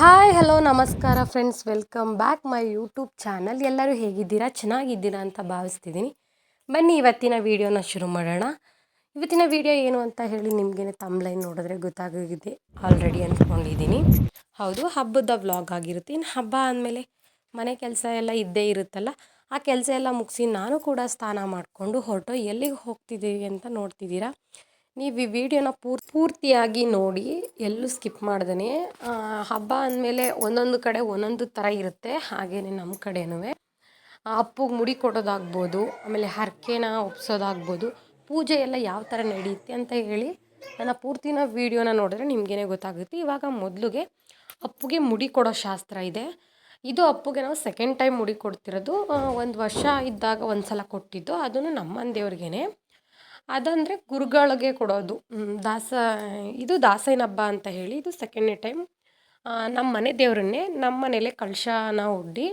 Hi hello ನಮಸ್ಕಾರ friends welcome back my YouTube channel ಎಲ್ಲರೂ ಹೇಗಿದ್ದೀರಾ? ಚೆನ್ನಾಗಿದ್ದೀರಾ ಅಂತ ಭಾವಿಸ್ತಿದ್ದೀನಿ. ಬನ್ನಿ, ಇವತ್ತಿನ ವಿಡಿಯೋನ ಶುರು ಮಾಡೋಣ. ಇವತ್ತಿನ ವಿಡಿಯೋ ಏನು ಅಂತ ಹೇಳಿ ನಿಮಗೇನೆ ತಂಬ್ಲೈನ್ ನೋಡಿದ್ರೆ ಗೊತ್ತಾಗಿದೆ ಆಲ್ರೆಡಿ ಅಂದ್ಕೊಂಡಿದ್ದೀನಿ ಹೌದು, ಹಬ್ಬದ ವ್ಲಾಗ್ ಆಗಿರುತ್ತೆ. ಇನ್ನು ಹಬ್ಬ ಅಂದಮೇಲೆ ಮನೆ ಕೆಲಸ ಎಲ್ಲ ಇದ್ದೇ ಇರುತ್ತಲ್ಲ, ಆ ಕೆಲಸ ಎಲ್ಲ ಮುಗಿಸಿ ನಾನು ಕೂಡ ಸ್ನಾನ ಮಾಡಿಕೊಂಡು ಹೊರಟು ಎಲ್ಲಿಗೆ ಹೋಗ್ತಿದ್ದೀವಿ ಅಂತ ನೋಡ್ತಿದ್ದೀರಾ? ನೀವು ಈ ವಿಡಿಯೋನ ಪೂರ್, ಪೂರ್ತಿಯಾಗಿ ನೋಡಿ, ಎಲ್ಲೂ ಸ್ಕಿಪ್ ಮಾಡ್ದೇ ಹಬ್ಬ ಅಂದಮೇಲೆ ಒಂದೊಂದು ಕಡೆ ಒಂದೊಂದು ಥರ ಇರುತ್ತೆ. ಹಾಗೆಯೇ ನಮ್ಮ ಕಡೆನೂ ಅಪ್ಪಗೆ ಮುಡಿ ಕೊಡೋದಾಗ್ಬೋದು, ಆಮೇಲೆ ಹರಕೆನ ಒಪ್ಸೋದಾಗ್ಬೋದು, ಪೂಜೆ ಎಲ್ಲ ಯಾವ ಥರ ನಡೆಯುತ್ತೆ ಅಂತ ಹೇಳಿ ನನ್ನ ಪೂರ್ತಿನ ವೀಡಿಯೋನ ನೋಡಿದ್ರೆ ನಿಮಗೇನೆ ಗೊತ್ತಾಗುತ್ತೆ. ಇವಾಗ ಮೊದಲಿಗೆ ಅಪ್ಪುಗೆ ಮುಡಿ ಕೊಡೋ ಶಾಸ್ತ್ರ ಇದೆ. ಇದು ಅಪ್ಪುಗೆ ನಾವು ಸೆಕೆಂಡ್ ಟೈಮ್ ಮುಡಿ ಕೊಡ್ತಿರೋದು. ಒಂದು ವರ್ಷ ಇದ್ದಾಗ ಒಂದು ಸಲ ಕೊಟ್ಟಿದ್ದು. ಅದನ್ನು ನಮ್ಮನ ದೇವ್ರಿಗೇನೆ ಅದಂದರೆ ಗುರುಗಳಿಗೆ ಕೊಡೋದು. ದಾಸ, ಇದು ದಾಸೈನ ಹಬ್ಬ ಅಂತ ಹೇಳಿ ಇದು ಸೆಕೆಂಡ್ನೇ ಟೈಮ್ ನಮ್ಮ ಮನೆ ದೇವರನ್ನೇ ನಮ್ಮ ಮನೇಲೆ ಕಳಶನ ಒಡ್ಡಿ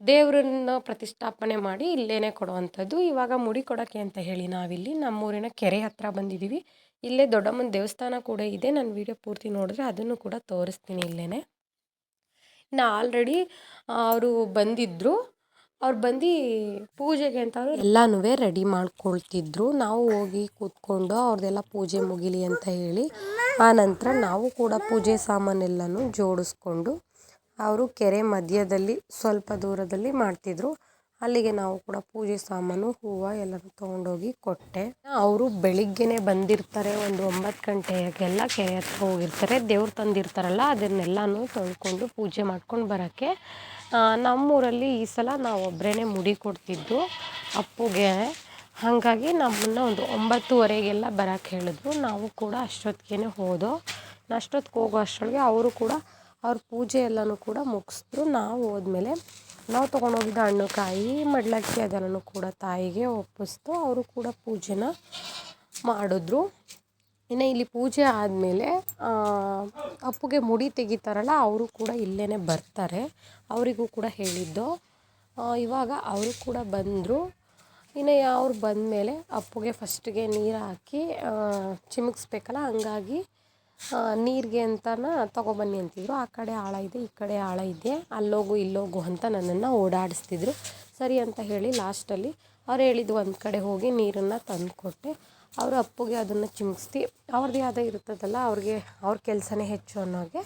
ದೇವ್ರನ್ನ ಪ್ರತಿಷ್ಠಾಪನೆ ಮಾಡಿ ಇಲ್ಲೇ ಕೊಡುವಂಥದ್ದು. ಇವಾಗ ಮುಡಿ ಕೊಡೋಕ್ಕೆ ಅಂತ ಹೇಳಿ ನಾವಿಲ್ಲಿ ನಮ್ಮೂರಿನ ಕೆರೆ ಹತ್ರ ಬಂದಿದ್ದೀವಿ. ಇಲ್ಲೇ ದೊಡ್ಡಮ್ಮನ ದೇವಸ್ಥಾನ ಕೂಡ ಇದೆ. ನಾನು ವಿಡಿಯೋ ಪೂರ್ತಿ ನೋಡಿದ್ರೆ ಅದನ್ನು ಕೂಡ ತೋರಿಸ್ತೀನಿ ಇಲ್ಲೇನೆ. ಇನ್ನು ಆಲ್ರೆಡಿ ಅವರು ಬಂದಿದ್ದರು ಅವ್ರು ಬಂದು ಪೂಜೆಗೆ ಅಂತ ಎಲ್ಲನೂ ರೆಡಿ ಮಾಡ್ಕೊಳ್ತಿದ್ರು. ನಾವು ಹೋಗಿ ಕೂತ್ಕೊಂಡು ಅವ್ರದ್ದೆಲ್ಲ ಪೂಜೆ ಮುಗಿಲಿ ಅಂತ ಹೇಳಿ, ಆ ನಂತರ ನಾವು ಕೂಡ ಪೂಜೆ ಸಾಮಾನೆಲ್ಲನೂ ಜೋಡಿಸ್ಕೊಂಡು ಅವರು ಕೆರೆ ಮಧ್ಯದಲ್ಲಿ ಸ್ವಲ್ಪ ದೂರದಲ್ಲಿ ಮಾಡ್ತಿದ್ರು. ಅಲ್ಲಿಗೆ ನಾವು ಕೂಡ ಪೂಜೆ ಸಾಮಾನು, ಹೂವು ಎಲ್ಲನೂ ತೊಗೊಂಡೋಗಿ ಕೊಟ್ಟೆ. ಅವರು ಬೆಳಿಗ್ಗೆನೆ ಬಂದಿರ್ತಾರೆ, ಒಂದು ಒಂಬತ್ತು ಗಂಟೆಗೆಲ್ಲ ಕೆರೆ ಹತ್ರ ಹೋಗಿರ್ತಾರೆ. ದೇವ್ರು ತಂದಿರ್ತಾರಲ್ಲ, ಅದನ್ನೆಲ್ಲನೂ ತೊಳ್ಕೊಂಡು ಪೂಜೆ ಮಾಡ್ಕೊಂಡು ಬರೋಕ್ಕೆ. ನಮ್ಮೂರಲ್ಲಿ ಈ ಸಲ ನಾವು ಒಬ್ಬರೇ ಮುಡಿ ಕೊಡ್ತಿದ್ದು, ಅಪ್ಪುಗೆ. ಹಾಗಾಗಿ ನಮ್ಮನ್ನು ಒಂದು ಒಂಬತ್ತುವರೆಗೆಲ್ಲ ಬರೋಕ್ಕೆ ಹೇಳಿದ್ರು. ನಾವು ಕೂಡ ಅಷ್ಟೊತ್ತಿಗೆ ಹೋದೋ ಅಷ್ಟೊತ್ತಿಗೆ ಹೋಗೋ ಅಷ್ಟೊಳಗೆ ಅವರು ಕೂಡ ಅವ್ರ ಪೂಜೆ ಎಲ್ಲನೂ ಕೂಡ ಮುಗಿಸಿದ್ರು. ನಾವು ಹೋದ್ಮೇಲೆ ನಾವು ತೊಗೊಂಡೋಗಿದ್ದ ಹಣ್ಣು ಕಾಯಿ ಮಡ್ಲಕ್ಕಿ ಅದೆಲ್ಲನೂ ಕೂಡ ತಾಯಿಗೆ ಒಪ್ಪಿಸ್ತು. ಅವರು ಕೂಡ ಪೂಜೆನ ಮಾಡಿದ್ರು. ಇನ್ನು ಇಲ್ಲಿ ಪೂಜೆ ಆದಮೇಲೆ ಅಪ್ಪುಗೆ ಮುಡಿ ತೆಗಿತಾರಲ್ಲ, ಅವರು ಕೂಡ ಇಲ್ಲೇ ಬರ್ತಾರೆ. ಅವರಿಗೂ ಕೂಡ ಹೇಳಿದ್ದು. ಇವಾಗ ಅವರು ಕೂಡ ಬಂದರು. ಇನ್ನು ಅವ್ರು ಬಂದಮೇಲೆ ಅಪ್ಪುಗೆ ಫಸ್ಟಿಗೆ ನೀರು ಹಾಕಿ ಚಿಮುಕ್ಸ್ಬೇಕಲ್ಲ, ಹಂಗಾಗಿ ನೀರಿಗೆ ಅಂತನ ತೊಗೊಬನ್ನಿ ಅಂತಿದ್ರು. ಆ ಕಡೆ ಆಳ ಇದೆ, ಈ ಕಡೆ ಆಳ ಇದೆ, ಅಲ್ಲೋಗು ಇಲ್ಲೋಗು ಅಂತ ನನ್ನನ್ನು ಓಡಾಡಿಸ್ತಿದ್ರು. ಸರಿ ಅಂತ ಹೇಳಿ ಲಾಸ್ಟಲ್ಲಿ ಅವ್ರು ಹೇಳಿದ್ದು ಒಂದು ಕಡೆ ಹೋಗಿ ನೀರನ್ನು ತಂದು ಕೊಟ್ಟೆ ಅವರು ಅಪ್ಪಗೆ ಅದನ್ನು ಚಿಮುಕ್ಸ್ತಿ ಅವ್ರದ್ದೇ ಆದ ಇರ್ತದಲ್ಲ, ಅವ್ರಿಗೆ ಅವ್ರ ಕೆಲಸನೇ ಹೆಚ್ಚು ಅನ್ನೋಗೆ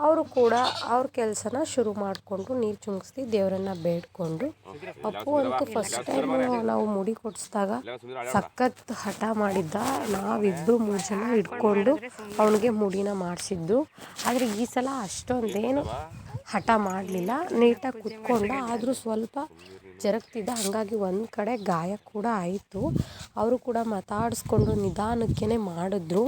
ಅವರು ಕೂಡ ಅವ್ರ ಕೆಲಸನ ಶುರು ಮಾಡಿಕೊಂಡು ನೀರು ಚುಮ್ಸ್ತಿ ದೇವರನ್ನ ಬೇಡ್ಕೊಂಡು. ಅಪ್ಪು ಅಂತೂ ಫಸ್ಟ್ ಟೈಮು ನಾವು ಮುಡಿ ಕೊಡಿಸಿದಾಗ ಸಖತ್ ಹಠ ಮಾಡಿದ್ದ. ನಾವಿಬ್ಬರು ಮೂರು ಜನ ಇಟ್ಕೊಂಡು ಅವನಿಗೆ ಮುಡಿನ ಮಾಡಿಸಿದ್ದು. ಆದರೆ ಈ ಸಲ ಅಷ್ಟೊಂದೇನು ಹಠ ಮಾಡಲಿಲ್ಲ. ನೀಟಾಗಿ ಕುತ್ಕೊಂಡ, ಆದರೂ ಸ್ವಲ್ಪ ಜರಗ್ತಿದ್ದ. ಹಾಗಾಗಿ ಒಂದು ಕಡೆ ಗಾಯ ಕೂಡ ಆಯಿತು. ಅವರು ಕೂಡ ಮಾತಾಡಿಸ್ಕೊಂಡು ನಿಧಾನಕ್ಕೇ ಮಾಡಿದ್ರು.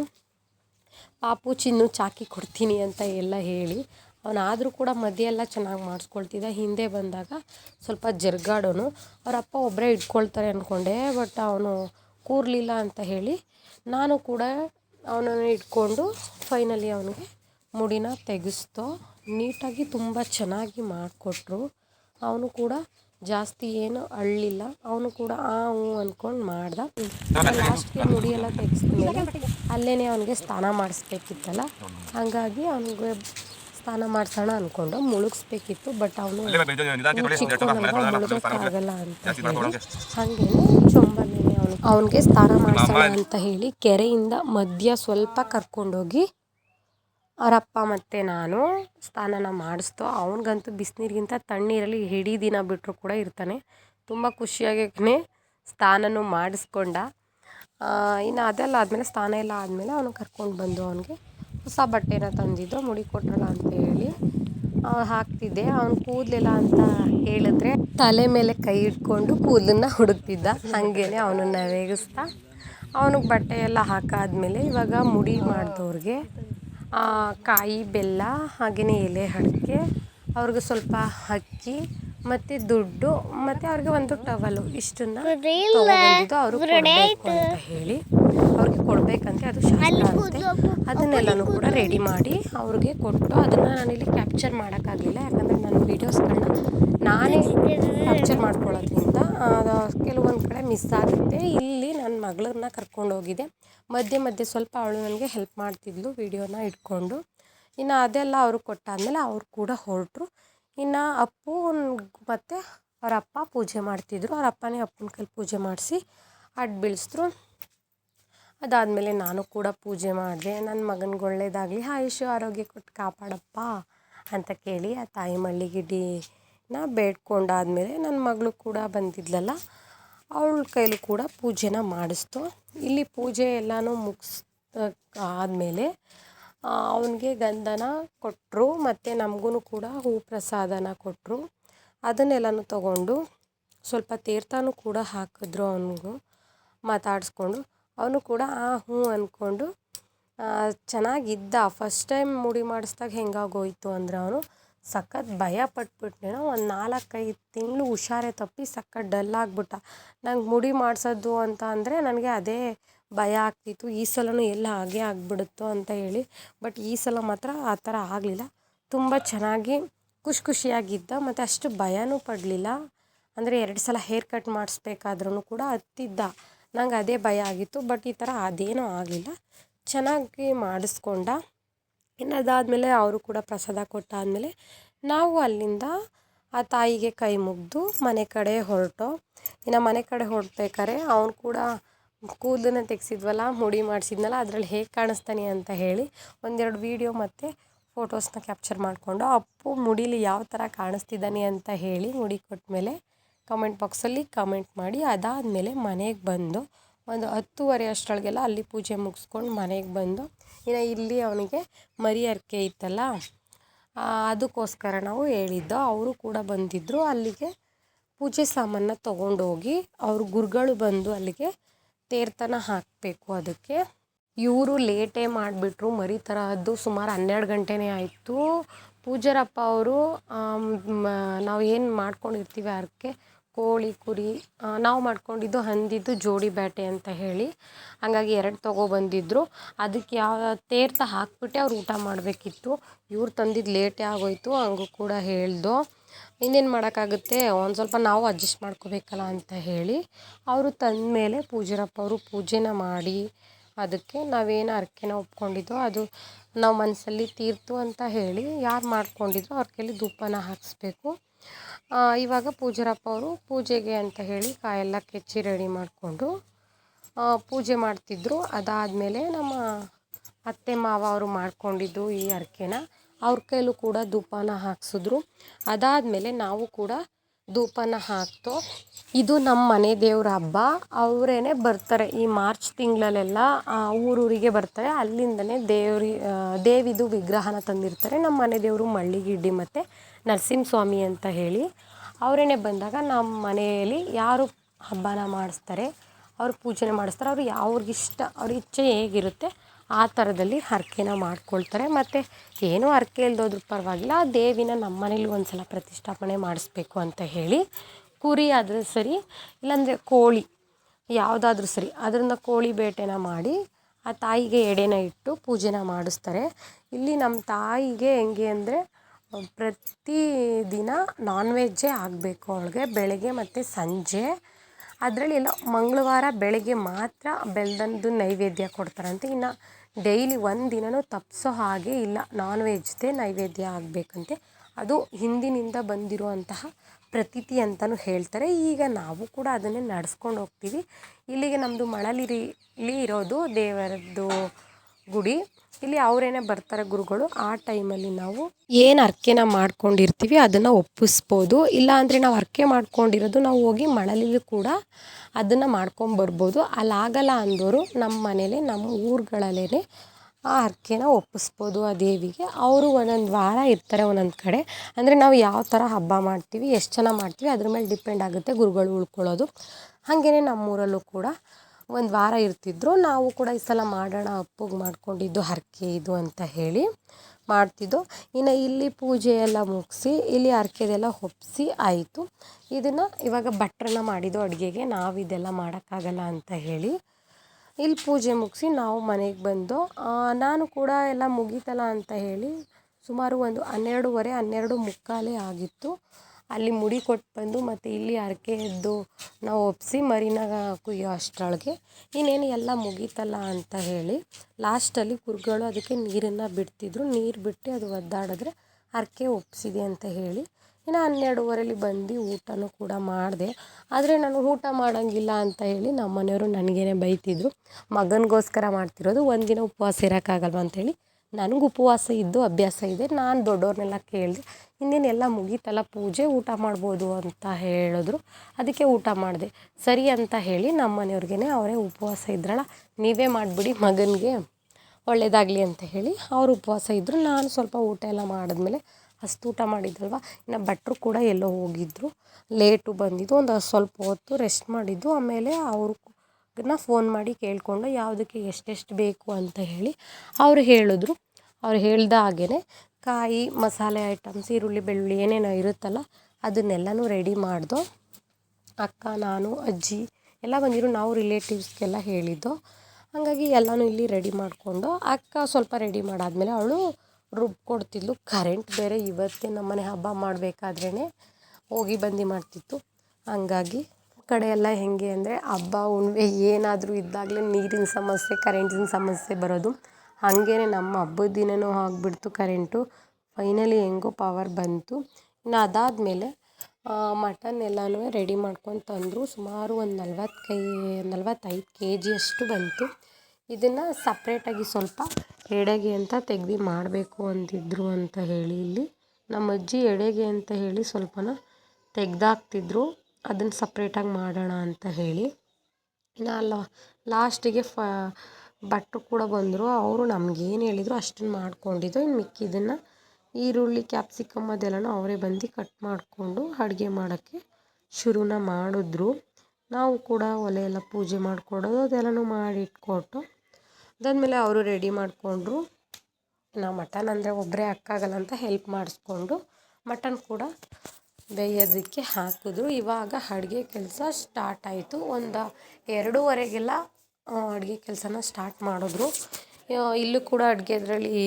ಪಾಪು, ಚಿನ್ನು, ಚಾಕಿ ಕೊಡ್ತೀನಿ ಅಂತ ಎಲ್ಲ ಹೇಳಿ ಅವನಾದರೂ ಕೂಡ ಮಧ್ಯೆ ಎಲ್ಲ ಚೆನ್ನಾಗಿ ಮಾಡಿಸ್ಕೊಳ್ತಿದ್ದ. ಹಿಂದೆ ಬಂದಾಗ ಸ್ವಲ್ಪ ಜರ್ಗಾಡೋನು. ಅವ್ರ ಅಪ್ಪ ಒಬ್ಬರೇ ಇಟ್ಕೊಳ್ತಾರೆ ಅಂದ್ಕೊಂಡೆ ಬಟ್ ಅವನು ಕೂರಲಿಲ್ಲ ಅಂತ ಹೇಳಿ ನಾನು ಕೂಡ ಅವನನ್ನು ಇಟ್ಕೊಂಡು ಫೈನಲಿ ಅವನಿಗೆ ಮುಡಿನ ತೆಗೆಸ್ತೋ. ನೀಟಾಗಿ ತುಂಬ ಚೆನ್ನಾಗಿ ಮಾಡಿಕೊಟ್ರು. ಅವನು ಕೂಡ ಜಾಸ್ತಿ ಏನು ಅಳ್ಳಿಲ್ಲ. ಅವನು ಕೂಡ ಆ ಹ್ಞೂ ಅಂದ್ಕೊಂಡು ಮಾಡ್ದ. ಲಾಸ್ಟ್ಗೆ ಮುಡಿಯೆಲ್ಲ ಎಲ್ಲ ತೆಗೆಸ್ಮೇಲೆ ಅಲ್ಲೇ ಅವನಿಗೆ ಸ್ನಾನ ಮಾಡಿಸ್ಬೇಕಿತ್ತಲ್ಲ? ಹಾಗಾಗಿ ಅವನಿಗೆ ಸ್ನಾನ ಮಾಡ್ಸೋಣ ಅಂದ್ಕೊಂಡು ಮುಳುಗಿಸ್ಬೇಕಿತ್ತು ಬಟ್ ಅವನು ಮುಳುಗೋಕ್ಕಾಗಲ್ಲ ಅಂತ ಹೇಳಿ ಹಾಗೇನೆ ಚೊಂಬಲ್ಲೇನೆ ಅವನು. ಅವನಿಗೆ ಸ್ನಾನ ಮಾಡ್ಸೋಣ ಅಂತ ಹೇಳಿ ಕೆರೆಯಿಂದ ಮಧ್ಯ ಸ್ವಲ್ಪ ಕರ್ಕೊಂಡೋಗಿ ಅವರಪ್ಪ ಮತ್ತು ನಾನು ಸ್ನಾನನ ಮಾಡಿಸ್ತೋ. ಅವನಿಗಂತೂ ಬಿಸಿನೀರಿಗಿಂತ ತಣ್ಣೀರಲ್ಲಿ ಇಡೀ ದಿನ ಬಿಟ್ಟರು ಕೂಡ ಇರ್ತಾನೆ. ತುಂಬ ಖುಷಿಯಾಗೇ ಸ್ನಾನನೂ ಮಾಡಿಸ್ಕೊಂಡ. ಇನ್ನು ಅದೆಲ್ಲ ಆದಮೇಲೆ, ಸ್ನಾನ ಎಲ್ಲ ಆದಮೇಲೆ ಅವನು ಕರ್ಕೊಂಡು ಬಂದು ಅವನಿಗೆ ಹೊಸ ಬಟ್ಟೆನ ತಂದಿದ್ದು, ಮುಡಿ ಕೊಟ್ರಲ್ಲ ಅಂತ ಹೇಳಿ ಅವ್ನು ಹಾಕ್ತಿದ್ದೆ. ಅವ್ನು ಕೂದಲಿಲ್ಲ ಅಂತ ಹೇಳಿದ್ರೆ ತಲೆ ಮೇಲೆ ಕೈ ಇಟ್ಕೊಂಡು ಕೂದಲನ್ನ ಹುಡುಕ್ತಿದ್ದ. ಹಾಗೇನೆ ಅವನನ್ನು ರೇಗಿಸ್ತಾ ಅವನಿಗೆ ಬಟ್ಟೆ ಎಲ್ಲ ಹಾಕಾದ್ಮೇಲೆ ಇವಾಗ ಮುಡಿ ಮಾಡಿದವ್ರಿಗೆ ಕಾಯಿ ಬೆಲ್ಲ ಹಾಗೆಯೇ ಎಲೆ ಅಡಿಕೆ ಅವ್ರಿಗೆ ಸ್ವಲ್ಪ ಅಕ್ಕಿ ಮತ್ತು ದುಡ್ಡು ಮತ್ತು ಅವ್ರಿಗೆ ಒಂದು ಟವಲು ಇಷ್ಟನ್ನು ತಗೊಬಂದಿದ್ದು ಅವರು ಕೊಡಬೇಕು ಅಂತ ಹೇಳಿ ಅವ್ರಿಗೆ ಕೊಡಬೇಕಂತೆ ಅದು ಶಾಸ್ತ್ರ ಅಂತೆ. ಅದನ್ನೆಲ್ಲನೂ ಕೂಡ ರೆಡಿ ಮಾಡಿ ಅವ್ರಿಗೆ ಕೊಟ್ಟು ಅದನ್ನು ನಾನಿಲ್ಲಿ ಕ್ಯಾಪ್ಚರ್ ಮಾಡೋಕ್ಕಾಗಲಿಲ್ಲ. ಯಾಕಂದರೆ ನನ್ನ ವೀಡಿಯೋಸ್ಗಳನ್ನ ನಾನೇ ಕ್ಯಾಪ್ಚರ್ ಮಾಡ್ಕೊಳ್ಳೋದ್ರಿಂದ ಅದು ಕೆಲವೊಂದು ಕಡೆ ಮಿಸ್ ಆಗುತ್ತೆ. ಇಲ್ಲಿ ನನ್ನ ಮಗಳನ್ನ ಕರ್ಕೊಂಡು ಹೋಗಿದ್ದೆ ಮಧ್ಯೆ ಮಧ್ಯೆ ಸ್ವಲ್ಪ ಅವಳು ನನಗೆ ಹೆಲ್ಪ್ ಮಾಡ್ತಿದ್ಲು ವೀಡಿಯೋನ ಇಟ್ಕೊಂಡು. ಇನ್ನು ಅದೆಲ್ಲ ಅವರು ಕೊಟ್ಟಾದಮೇಲೆ ಅವ್ರು ಕೂಡ ಹೊರಟ್ರು. ಇನ್ನು ಅಪ್ಪು ಮತ್ತು ಅವ್ರ ಅಪ್ಪ ಪೂಜೆ ಮಾಡ್ತಿದ್ರು. ಅವ್ರ ಅಪ್ಪನೇ ಅಪ್ಪನ ಕೈಲಿ ಪೂಜೆ ಮಾಡಿಸಿ ಅಡ್ ಬೀಳಿಸಿದ್ರು ಅದಾದಮೇಲೆ ನಾನು ಕೂಡ ಪೂಜೆ ಮಾಡಿದೆ. ನನ್ನ ಮಗನಿಗೆ ಒಳ್ಳೇದಾಗಲಿ. ಆಯುಷ್ಯ ಆರೋಗ್ಯ ಕೊಟ್ಟು ಕಾಪಾಡಪ್ಪ ಅಂತ ಕೇಳಿ ಆ ತಾಯಿ ಮಲ್ಲಿಗಿಡಿನ ಬೇಡ್ಕೊಂಡಾದ್ಮೇಲೆ ನನ್ನ ಮಗಳು ಕೂಡ ಬಂದಿದ್ಲಲ್ಲ, ಅವಳ ಕೈಲೂ ಕೂಡ ಪೂಜೆನ ಮಾಡಿಸ್ತು. ಇಲ್ಲಿ ಪೂಜೆ ಎಲ್ಲನೂ ಮುಗಿಸ್, ಆದಮೇಲೆ ಅವನಿಗೆ ಗಂಧನ ಕೊಟ್ಟರು ಮತ್ತು ನಮಗೂ ಕೂಡ ಹೂ ಪ್ರಸಾದನ ಕೊಟ್ಟರು ಅದನ್ನೆಲ್ಲನೂ ತಗೊಂಡು ಸ್ವಲ್ಪ ತೀರ್ಥನೂ ಕೂಡ ಹಾಕಿದ್ರು ಅವನಿಗೂ, ಮಾತಾಡಿಸ್ಕೊಂಡು. ಅವನು ಕೂಡ, ಆ, ಹ್ಞೂ ಅಂದ್ಕೊಂಡು ಚೆನ್ನಾಗಿದ್ದ, ಫಸ್ಟ್ ಟೈಮ್ ಮುಡಿ ಮಾಡಿಸ್ದಾಗ ಹೆಂಗಾಗೋಯಿತು ಅಂದ್ರೆ ಅವನು ಸಖತ್ ಭಯ ಪಟ್ಬಿಟ್ನೇನೋ ಒಂದು ನಾಲ್ಕೈದು ತಿಂಗಳು ಹುಷಾರೇ ತಪ್ಪಿ ಸಖತ್ ಡಲ್ ಆಗಿಬಿಟ್ಟ. ನಂಗೆ ಮುಡಿ ಮಾಡಿಸೋದು ಅಂತ ಅಂದರೆ ನನಗೆ ಅದೇ ಭಯ ಆಗ್ತಿತ್ತು. ಈ ಸಲವೂ ಎಲ್ಲ ಹಾಗೆ ಆಗಿಬಿಡುತ್ತೋ ಅಂತ ಹೇಳಿ. ಬಟ್ ಈ ಸಲ ಮಾತ್ರ ಆ ಥರ ಆಗಲಿಲ್ಲ. ತುಂಬ ಚೆನ್ನಾಗಿ ಖುಷಿ ಖುಷಿಯಾಗಿದ್ದ. ಮತ್ತು ಅಷ್ಟು ಭಯನೂ ಪಡಲಿಲ್ಲ. ಅಂದರೆ ಎರಡು ಸಲ ಹೇರ್ ಕಟ್ ಮಾಡಿಸ್ಬೇಕಾದ್ರೂ ಕೂಡ ಹತ್ತಿದ್ದ. ನಂಗೆ ಅದೇ ಭಯ ಆಗಿತ್ತು. ಬಟ್ ಈ ಥರ ಅದೇನೂ ಆಗಲಿಲ್ಲ. ಚೆನ್ನಾಗಿ ಮಾಡಿಸ್ಕೊಂಡ. ಇನ್ನು ಅದಾದಮೇಲೆ ಅವರು ಕೂಡ ಪ್ರಸಾದ ಕೊಟ್ಟಾದಮೇಲೆ ನಾವು ಅಲ್ಲಿಂದ ಆ ತಾಯಿಗೆ ಕೈ ಮುಗಿದು ಮನೆ ಕಡೆ ಹೊರಟೋ. ಇನ್ನು ಮನೆ ಕಡೆ ಹೊರಡ್ಬೇಕಾರೆ ಅವ್ನು ಕೂಡ ಕೂದಲನ್ನ ತೆಗೆಸಿದ್ವಲ್ಲ, ಮುಡಿ ಮಾಡಿಸಿದ್ನಲ್ಲ, ಅದರಲ್ಲಿ ಹೇಗೆ ಕಾಣಿಸ್ತಾನೆ ಅಂತ ಹೇಳಿ ಒಂದೆರಡು ವೀಡಿಯೋ ಮತ್ತು ಫೋಟೋಸ್ನ ಕ್ಯಾಪ್ಚರ್ ಮಾಡಿಕೊಂಡು, ಅಪ್ಪು, ಮುಡೀಲಿ ಯಾವ ಥರ ಕಾಣಿಸ್ತಿದ್ದಾನೆ ಅಂತ ಹೇಳಿ ಮುಡಿ ಕೊಟ್ಟ ಮೇಲೆ ಕಮೆಂಟ್ ಬಾಕ್ಸಲ್ಲಿ ಕಮೆಂಟ್ ಮಾಡಿ ಅದಾದಮೇಲೆ ಮನೆಗೆ ಬಂದು ಒಂದು ಹತ್ತುವರೆ ಅಷ್ಟರೊಳಗೆಲ್ಲ ಅಲ್ಲಿ ಪೂಜೆ ಮುಗಿಸ್ಕೊಂಡು ಮನೆಗೆ ಬಂದು, ಇನ್ನು ಇಲ್ಲಿ ಅವನಿಗೆ ಮರಿ ಹರ್ಕೆ ಇತ್ತಲ್ಲ ಅದಕ್ಕೋಸ್ಕರ ನಾವು ಹೇಳಿದ್ದು. ಅವರು ಕೂಡ ಬಂದಿದ್ದರು ಅಲ್ಲಿಗೆ ಪೂಜೆ ಸಾಮಾನ ತೊಗೊಂಡೋಗಿ ಅವ್ರ ಗುರುಗಳು ಬಂದು ಅಲ್ಲಿಗೆ ತೇರ್ತನ ಹಾಕಬೇಕು ಅದಕ್ಕೆ. ಇವರು ಲೇಟೇ ಮಾಡಿಬಿಟ್ರು, ಮರಿ ತರಹದ್ದು ಸುಮಾರು ಹನ್ನೆರಡು ಗಂಟೆನೇ ಆಯಿತು. ಪೂಜಾರಪ್ಪ ಅವರು ನಾವು ಏನು ಮಾಡ್ಕೊಂಡಿರ್ತೀವಿ ಹರಕೆ ಕೋಳಿ, ಕುರಿ ನಾವು ಮಾಡ್ಕೊಂಡಿದ್ದು ಹಂದಿದ್ದು ಜೋಡಿ ಬ್ಯಾಟೆ ಅಂತ ಹೇಳಿ. ಹಂಗಾಗಿ ಎರಡು ತೊಗೊಬಂದಿದ್ರು ಅದಕ್ಕೆ ಯಾವ ತೇರ್ತ ಹಾಕ್ಬಿಟ್ಟೆ ಅವ್ರು ಊಟ ಮಾಡಬೇಕಿತ್ತು. ಇವ್ರು ತಂದಿದ್ದು ಲೇಟೇ ಆಗೋಯಿತು, ಹಂಗೂ ಕೂಡ ಹೇಳ್ದೋ. ಇನ್ನೇನು ಮಾಡೋಕ್ಕಾಗುತ್ತೆ? ಒಂದು ಸ್ವಲ್ಪ ನಾವು ಅಡ್ಜಸ್ಟ್ ಮಾಡ್ಕೋಬೇಕಲ್ಲ ಅಂತ ಹೇಳಿ ಅವರು ತಂದ ಮೇಲೆ ಪೂಜರಪ್ಪ ಅವರು ಪೂಜೆನ ಮಾಡಿ ಅದಕ್ಕೆ ನಾವೇನು ಹರಕೆನ ಒಪ್ಕೊಂಡಿದ್ದೋ ಅದು ನಾವು ಮನಸ್ಸಲ್ಲಿ ತೀರ್ತು ಅಂತ ಹೇಳಿ ಯಾರು ಮಾಡ್ಕೊಂಡಿದ್ರು ಅವ್ರ ಕೈಲಿ ಧೂಪನ ಹಾಕಿಸ್ಬೇಕು. ಇವಾಗ ಪೂಜಾರಪ್ಪ ಅವರು ಪೂಜೆಗೆ ಅಂತ ಹೇಳಿ ಕಾಯೆಲ್ಲ ಕೆಚ್ಚಿ ರೆಡಿ ಮಾಡಿಕೊಂಡು ಪೂಜೆ ಮಾಡ್ತಿದ್ದರು ಅದಾದಮೇಲೆ ನಮ್ಮ ಅತ್ತೆ ಮಾವ ಅವರು ಮಾಡಿಕೊಂಡಿದ್ದು ಈ ಅರ್ಕೆನ. ಅವ್ರ ಕೈಲೂ ಕೂಡ ಧೂಪನ ಹಾಕ್ಸಿದ್ರು. ಅದಾದಮೇಲೆ ನಾವು ಕೂಡ ಧೂಪನ ಹಾಕ್ತೋ, ಇದು ನಮ್ಮ ಮನೆ ದೇವ್ರ ಹಬ್ಬ. ಅವರೇನೆ ಬರ್ತಾರೆ. ಈ ಮಾರ್ಚ್ ತಿಂಗಳಲ್ಲೆಲ್ಲ ಊರೂರಿಗೆ ಬರ್ತಾರೆ. ಅಲ್ಲಿಂದನೇ ದೇವ್ರಿ ದೇವಿದು ವಿಗ್ರಹನ ತಂದಿರ್ತಾರೆ. ನಮ್ಮ ಮನೆ ದೇವರು ಮಳ್ಳಿಗಿಡ್ಡಿ ಮತ್ತು ನರಸಿಂಹಸ್ವಾಮಿ ಅಂತ ಹೇಳಿ, ಅವರೇನೆ ಬಂದಾಗ ನಮ್ಮ ಮನೆಯಲ್ಲಿ ಯಾರು ಹಬ್ಬನ ಮಾಡಿಸ್ತಾರೆ, ಅವ್ರು ಪೂಜೆನ ಮಾಡಿಸ್ತಾರೆ, ಅವ್ರು ಅವ್ರಿಗಿಷ್ಟ ಅವ್ರ ಇಚ್ಛೆ ಹೇಗಿರುತ್ತೆ ಆ ಥರದಲ್ಲಿ ಹರಕೆನ ಮಾಡ್ಕೊಳ್ತಾರೆ. ಮತ್ತು ಏನೂ ಹರಕೆ ಇಲ್ದೋದ್ರೂ ಪರವಾಗಿಲ್ಲ, ಆ ದೇವಿನ ನಮ್ಮ ಮನೇಲಿ ಒಂದು ಸಲ ಪ್ರತಿಷ್ಠಾಪನೆ ಮಾಡಿಸ್ಬೇಕು ಅಂತ ಹೇಳಿ, ಕುರಿ ಆದರೂ ಸರಿ, ಇಲ್ಲಾಂದರೆ ಕೋಳಿ ಯಾವುದಾದ್ರೂ ಸರಿ, ಅದರಿಂದ ಕೋಳಿ ಬೇಟೆನ ಮಾಡಿ ಆ ತಾಯಿಗೆ ಎಡೆನ ಇಟ್ಟು ಪೂಜೆನ ಮಾಡಿಸ್ತಾರೆ. ಇಲ್ಲಿ ನಮ್ಮ ತಾಯಿಗೆ ಹೆಂಗೆ ಅಂದರೆ ಪ್ರತಿ ದಿನ ನಾನ್ ವೆಜ್ಜೇ ಆಗಬೇಕು ಅವಳಿಗೆ, ಬೆಳಗ್ಗೆ ಮತ್ತು ಸಂಜೆ. ಅದರಲ್ಲಿ ಎಲ್ಲ ಮಂಗಳವಾರ ಬೆಳಗ್ಗೆ ಮಾತ್ರ ಬೆಳ್ದಂದು ನೈವೇದ್ಯ ಕೊಡ್ತಾರಂತೆ. ಇನ್ನು ಡೈಲಿ ಒಂದು ದಿನವೂ ತಪ್ಪಿಸೋ ಹಾಗೆ ಇಲ್ಲ ನಾನ್ ವೆಜ್ದೇ ನೈವೇದ್ಯ ಆಗಬೇಕಂತೆ. ಅದು ಹಿಂದಿನಿಂದ ಬಂದಿರುವಂತಹ ಪ್ರತೀತಿ ಅಂತಲೂ ಹೇಳ್ತಾರೆ. ಈಗ ನಾವು ಕೂಡ ಅದನ್ನೇ ನಡೆಸ್ಕೊಂಡು ಹೋಗ್ತೀವಿ. ಇಲ್ಲಿಗೆ ನಮ್ಮದು ಮಳಲಿರಿಲಿ ಇರೋದು ದೇವರದ್ದು ಗುಡಿ. ಇಲ್ಲಿ ಅವರೇನೆ ಬರ್ತಾರೆ ಗುರುಗಳು. ಆ ಟೈಮಲ್ಲಿ ನಾವು ಏನು ಅರ್ಕೆನ ಮಾಡ್ಕೊಂಡಿರ್ತೀವಿ ಅದನ್ನು ಒಪ್ಪಿಸ್ಬೋದು. ಇಲ್ಲ ಅಂದರೆ ನಾವು ಅರ್ಕೆ ಮಾಡ್ಕೊಂಡಿರೋದು ನಾವು ಹೋಗಿ ಮಳಲಿಲಿ ಕೂಡ ಅದನ್ನು ಮಾಡ್ಕೊಂಬರ್ಬೋದು ಅಲ್ಲಾಗಲ್ಲ ಅಂದವರು ನಮ್ಮ ಮನೇಲಿ ನಮ್ಮ ಊರುಗಳಲ್ಲೇ ಆ ಹರಕೆನ ಒಪ್ಪಿಸ್ಬೋದು ಆ ದೇವಿಗೆ. ಅವರು ಒಂದೊಂದು ವಾರ ಇರ್ತಾರೆ ಒಂದೊಂದು ಕಡೆ. ಅಂದರೆ ನಾವು ಯಾವ ಥರ ಹಬ್ಬ ಮಾಡ್ತೀವಿ, ಎಷ್ಟು ಜನ ಮಾಡ್ತೀವಿ ಅದ್ರ ಮೇಲೆ ಡಿಪೆಂಡ್ ಆಗುತ್ತೆ ಗುರುಗಳು ಉಳ್ಕೊಳ್ಳೋದು. ಹಾಗೆಯೇ ನಮ್ಮೂರಲ್ಲೂ ಕೂಡ ಒಂದು ವಾರ ಇರ್ತಿದ್ರು, ನಾವು ಕೂಡ ಈ ಸಲ ಮಾಡೋಣ, ಅಪ್ಪಗೆ ಮಾಡ್ಕೊಂಡಿದ್ದು ಹರಕೆ ಇದು ಅಂತ ಹೇಳಿ ಮಾಡ್ತಿದ್ದೋ. ಇನ್ನು ಇಲ್ಲಿ ಪೂಜೆ ಎಲ್ಲ ಮುಗಿಸಿ, ಇಲ್ಲಿ ಹರಕೆದೆಲ್ಲ ಒಪ್ಸಿ ಆಯಿತು. ಇದನ್ನು ಇವಾಗ ಭಟ್ರನ್ನ ಮಾಡಿದ್ದು ಅಡುಗೆಗೆ, ನಾವು ಇದೆಲ್ಲ ಮಾಡೋಕ್ಕಾಗಲ್ಲ ಅಂತ ಹೇಳಿ ಇಲ್ಲಿ ಪೂಜೆ ಮುಗಿಸಿ ನಾವು ಮನೆಗೆ ಬಂದು ನಾನು ಕೂಡ ಎಲ್ಲ ಮುಗೀತಲ್ಲ ಅಂತ ಹೇಳಿ ಸುಮಾರು ಒಂದು ಹನ್ನೆರಡುವರೆ, ಹನ್ನೆರಡು ಮುಕ್ಕಾಲೇ ಆಗಿತ್ತು. ಅಲ್ಲಿ ಮುಡಿ ಕೊಟ್ಟು ಬಂದು ಮತ್ತು ಇಲ್ಲಿ ಹರಕೆ ಎದ್ದು ನಾವು ಒಪ್ಪಿಸಿ ಮರಿನಾಗ ಕುಯ್ಯೋ ಅಷ್ಟರೊಳಗೆ ಇನ್ನೇನು ಎಲ್ಲ ಮುಗೀತಲ್ಲ ಅಂತ ಹೇಳಿ ಲಾಸ್ಟಲ್ಲಿ ಕುರುಗಳು ಅದಕ್ಕೆ ನೀರನ್ನು ಬಿಡ್ತಿದ್ರು. ನೀರು ಬಿಟ್ಟು ಅದು ಒದ್ದಾಡಿದ್ರೆ ಹರಕೆ ಒಪ್ಪಿಸಿದೆ ಅಂತ ಹೇಳಿ ಇನ್ನು ಹನ್ನೆರಡುವರೆಲಿ ಬಂದು ಊಟನೂ ಕೂಡ ಮಾಡಿದೆ. ಆದರೆ ನಾನು ಊಟ ಮಾಡೋಂಗಿಲ್ಲ ಅಂತ ಹೇಳಿ ನಮ್ಮ ಮನೆಯವರು ನನಗೇನೆ ಬೈತಿದ್ರು. ಮಗನಿಗೋಸ್ಕರ ಮಾಡ್ತಿರೋದು, ಒಂದಿನ ಉಪವಾಸ ಇರೋಕ್ಕಾಗಲ್ವ ಅಂತೇಳಿ ನನಗೆ ಉಪವಾಸ ಇದ್ದು ಅಭ್ಯಾಸ ಇದೆ. ನಾನು ದೊಡ್ಡವ್ರನ್ನೆಲ್ಲ ಕೇಳಿದೆ ಇನ್ನೇನೆಲ್ಲ ಮುಗೀತಲ್ಲ, ಪೂಜೆ ಊಟ ಮಾಡ್ಬೋದು ಅಂತ ಹೇಳಿದ್ರು. ಅದಕ್ಕೆ ಊಟ ಮಾಡಿದೆ. ಸರಿ ಅಂತ ಹೇಳಿ ನಮ್ಮ ಮನೆಯವ್ರಿಗೇ ಅವರೇ ಉಪವಾಸ ಇದ್ರಲ್ಲ, ನೀವೇ ಮಾಡಿಬಿಡಿ, ಮಗನಿಗೆ ಒಳ್ಳೆಯದಾಗಲಿ ಅಂತ ಹೇಳಿ ಅವ್ರು ಉಪವಾಸ ಇದ್ದರು ನಾನು ಸ್ವಲ್ಪ ಊಟ ಎಲ್ಲ ಮಾಡಿದ್ಮೇಲೆ ಅಷ್ಟು ಊಟ ಮಾಡಿದ್ದಲ್ವ ಇನ್ನು ಭಟ್ರು ಕೂಡ ಎಲ್ಲೋ ಹೋಗಿದ್ದರು ಲೇಟು ಬಂದಿದ್ದು, ಒಂದು ಸ್ವಲ್ಪ ಹೊತ್ತು ರೆಸ್ಟ್ ಮಾಡಿದ್ದು. ಆಮೇಲೆ ಅವ್ರನ್ನ ಫೋನ್ ಮಾಡಿ ಕೇಳಿಕೊಂಡು ಯಾವುದಕ್ಕೆ ಎಷ್ಟೆಷ್ಟು ಬೇಕು ಅಂತ ಹೇಳಿ ಅವ್ರು ಹೇಳಿದ್ರು. ಅವ್ರು ಹೇಳ್ದ ಹಾಗೇ ಕಾಯಿ, ಮಸಾಲೆ ಐಟಮ್ಸ್ ಈರುಳ್ಳಿ, ಬೆಳ್ಳುಳ್ಳಿ ಏನೇನೋ ಇರುತ್ತಲ್ಲ ಅದನ್ನೆಲ್ಲನೂ ರೆಡಿ ಮಾಡಿದೋ ಅಕ್ಕ, ನಾನು, ಅಜ್ಜಿ ಎಲ್ಲ ಬಂದಿದ್ರು ನಾವು ರಿಲೇಟಿವ್ಸ್ಗೆಲ್ಲ ಹೇಳಿದ್ದು. ಹಾಗಾಗಿ ಎಲ್ಲನೂ ಇಲ್ಲಿ ರೆಡಿ ಮಾಡಿಕೊಂಡು ಅಕ್ಕ ಸ್ವಲ್ಪ ರೆಡಿ ಮಾಡಾದಮೇಲೆ ಅವಳು ರುಬ್ಕೊಡ್ತಿದ್ಲು ಕರೆಂಟ್ ಬೇರೆ ಇವತ್ತೇ ನಮ್ಮನೆ ಹಬ್ಬ ಮಾಡಬೇಕಾದ್ರೇ ಹೋಗಿ ಬಂದು ಮಾಡ್ತಿತ್ತು. ಹಂಗಾಗಿ ಕಡೆ ಎಲ್ಲ ಹೇಗೆ ಅಂದರೆ ಹಬ್ಬ ಹುಣ್ಮೆ ಏನಾದರೂ ಇದ್ದಾಗಲೇ ನೀರಿನ ಸಮಸ್ಯೆ ಕರೆಂಟಿನ ಸಮಸ್ಯೆ ಬರೋದು. ಹಾಗೇ ನಮ್ಮ ಹಬ್ಬದ ದಿನವೂ ಆಗಿಬಿಡ್ತು ಕರೆಂಟು ಫೈನಲಿ ಹೆಂಗೋ ಪವರ್ ಬಂತು. ಇನ್ನು ಅದಾದಮೇಲೆ ಮಟನ್ ಎಲ್ಲನೂ ರೆಡಿ ಮಾಡ್ಕೊಂಡು ತಂದರು. ಸುಮಾರು ಒಂದು ನಲ್ವತ್ತು ಕೈ, ನಲ್ವತ್ತೈದು ಕೆ ಜಿಯಷ್ಟು ಬಂತು. ಇದನ್ನು ಸಪ್ರೇಟಾಗಿ ಸ್ವಲ್ಪ ಎಡೆಗೆ ಅಂತ ತೆಗ್ದು ಮಾಡಬೇಕು ಅಂತಿದ್ರು ಅಂತ ಹೇಳಿ ಇಲ್ಲಿ. ನಮ್ಮ ಅಜ್ಜಿ ಎಡೆಗೆ ಅಂತ ಹೇಳಿ ಸ್ವಲ್ಪನ ತೆಗ್ದಾಕ್ತಿದ್ರು. ಅದನ್ನು ಸಪ್ರೇಟಾಗಿ ಮಾಡೋಣ ಅಂತ ಹೇಳಿ. ಅಲ್ಲ ಲಾಸ್ಟಿಗೆ ಫ ಭಟ್ರು ಕೂಡ ಬಂದರು. ಅವರು ನಮ್ಗೇನು ಹೇಳಿದ್ರು ಅಷ್ಟನ್ನು ಮಾಡ್ಕೊಂಡಿದ್ದು. ಇನ್ನು ಮಿಕ್ಕಿದ್ದನ್ನು ಈರುಳ್ಳಿ ಕ್ಯಾಪ್ಸಿಕಮ್ ಅದೆಲ್ಲನೂ ಅವರೇ ಬಂದು ಕಟ್ ಮಾಡಿಕೊಂಡು ಅಡುಗೆ ಮಾಡೋಕ್ಕೆ ಶುರುನ ಮಾಡಿದ್ರು. ನಾವು ಕೂಡ ಒಲೆ ಎಲ್ಲ ಪೂಜೆ ಮಾಡಿಕೊಡೋದು, ಅದೆಲ್ಲನೂ ಮಾಡಿಟ್ಕೊಟ್ಟು, ಅದಾದಮೇಲೆ ಅವರು ರೆಡಿ ಮಾಡಿಕೊಂಡ್ರು. ನಾವು ಮಟನ್ ಅಂದರೆ ಒಬ್ಬರೇ ಅಕ್ಕಾಗಲ್ಲ ಅಂತ ಹೆಲ್ಪ್ ಮಾಡಿಸ್ಕೊಂಡು, ಮಟನ್ ಕೂಡ ಬೇಯೋದಕ್ಕೆ ಹಾಕಿದ್ರು. ಇವಾಗ ಅಡುಗೆ ಕೆಲಸ ಸ್ಟಾರ್ಟ್ ಆಯಿತು. ಒಂದು ಎರಡೂವರೆಗೆಲ್ಲ ಅಡುಗೆ ಕೆಲಸನ ಸ್ಟಾರ್ಟ್ ಮಾಡಿದ್ರು. ಇಲ್ಲೂ ಕೂಡ ಅಡುಗೆದ್ರಲ್ಲಿ